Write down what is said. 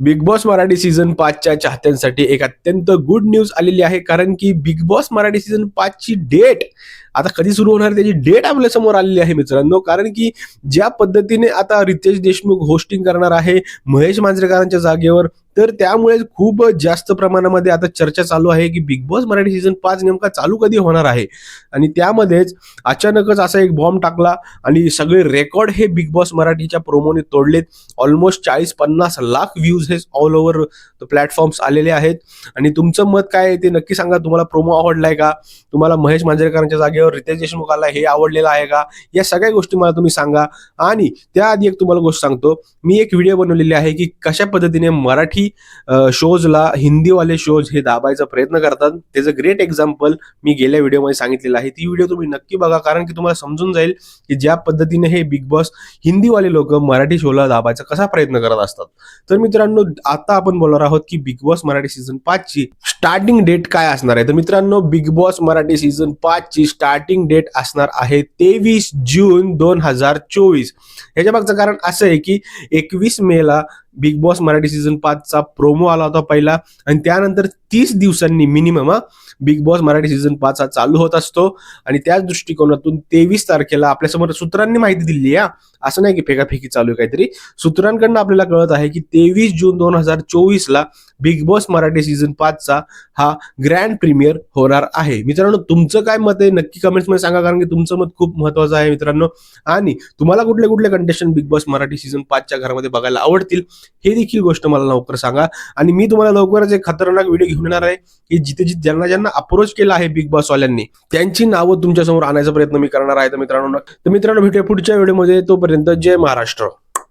Big boss Marathi season पाचच्या चाहत्यांसाठी एक अत्यंत गुड न्यूज आलेली आहे कारण की बिग बॉस मराठी सीझन पाचची डेट आता कधी सुरू होणार त्याची डेट आपल्यासमोर आलेली आहे मित्रांनो. कारण की ज्या पद्धतीने आता रितेश देशमुख होस्टिंग करणार आहे महेश मांजरेकरांच्या जागेवर तर त्यामुळे खूप जास्त प्रमाणामध्ये आता चर्चा चालू आहे की बिग बॉस मराठी सीझन पाच नेमका चालू कधी होणार आहे? आणि त्यामध्येच अचानकच असा एक बॉम्ब टाकला आणि सगळे रेकॉर्ड हे बिग बॉस मराठीच्या प्रोमोने तोडलेत. ऑलमोस्ट चाळीस पन्नास लाख व्ह्यूज हे ऑल ओव्हर प्लॅटफॉर्म्स आलेले आहेत. आणि तुमचं मत काय आहे ते नक्की सांगा. तुम्हाला प्रोमो आवडलाय का? तुम्हाला महेश मांजरेकरांच्या जागेवर रितेश देशमुखाला हे आवडलेलं आहे का? या सगळ्या गोष्टी मला तुम्ही सांगा. आणि त्याआधी एक तुम्हाला गोष्ट सांगतो. मी एक व्हिडिओ बनवलेली आहे की कशा पद्धतीने मराठी शोजला हिंदीवाले शोज हे दाबायचा प्रयत्न करतात. त्याचं ग्रेट एक्झाम्पल मी गेल्या व्हिडिओमध्ये सांगितलेलं आहे. ती व्हिडिओ तुम्ही नक्की बघा कारण की तुम्हाला समजून जाईल की ज्या पद्धतीने हे बिग बॉस हिंदीवाले लोक मराठी शोला दाबायचा कसा प्रयत्न करत असतात. तर मित्रांनो आता आपण बोलणार आहोत की बिग बॉस मराठी सीझन पाच ची स्टार्टिंग डेट काय असणार आहे? तर मित्रांनो बिग बॉस मराठी सीझन पाच ची स्टार्टिंग डेट असणार आहे तेवीस जून दोन हजार चोवीस. ह्याच्या मागचं कारण असं आहे की एकवीस मेला बिग बॉस मराठी सीझन पाचचा प्रोमो आला होता पहिला. आणि त्यानंतर तीस दिवसांनी minimum Bigg Boss Marathi season पाच हा चालू होत असतो. आणि त्याच दृष्टिकोनातून तेवीस तारखेला आपल्यासमोर सूत्रांनी माहिती दिली या हा. असं नाही की फेकाफेकी चालू आहे काहीतरी. सूत्रांकडनं आपल्याला कळत आहे की तेवीस जून दोन हजार चोवीसला बिग बॉस मराठी सीझन पाचचा हा ग्रँड प्रीमियर होणार आहे. मित्रांनो तुमचं काय मत आहे? नक्की कमेंट्समध्ये सांगा कारण की तुमचं मत खूप महत्वाचं आहे मित्रांनो. आणि तुम्हाला कुठले कुठले condition Bigg Boss Marathi season पाचच्या घरामध्ये बघायला आवडतील? हे देखील गोष्ट मला लवकर सांगा. आणि मी तुम्हाला लवकरच एक खतरनाक व्हिडिओ घेऊन येणार आहे की जिथे जिथे ज्यांना ज्यांना अप्रोच केला आहे बिग बॉस वाल्यांनी त्यांची नावं तुमच्यासमोर आणायचा प्रयत्न मी करणार आहे. तर मित्रांनो तर मित्रांनो भेटूया पुढच्या व्हिडिओमध्ये तोपर्यंत जय महाराष्ट्र.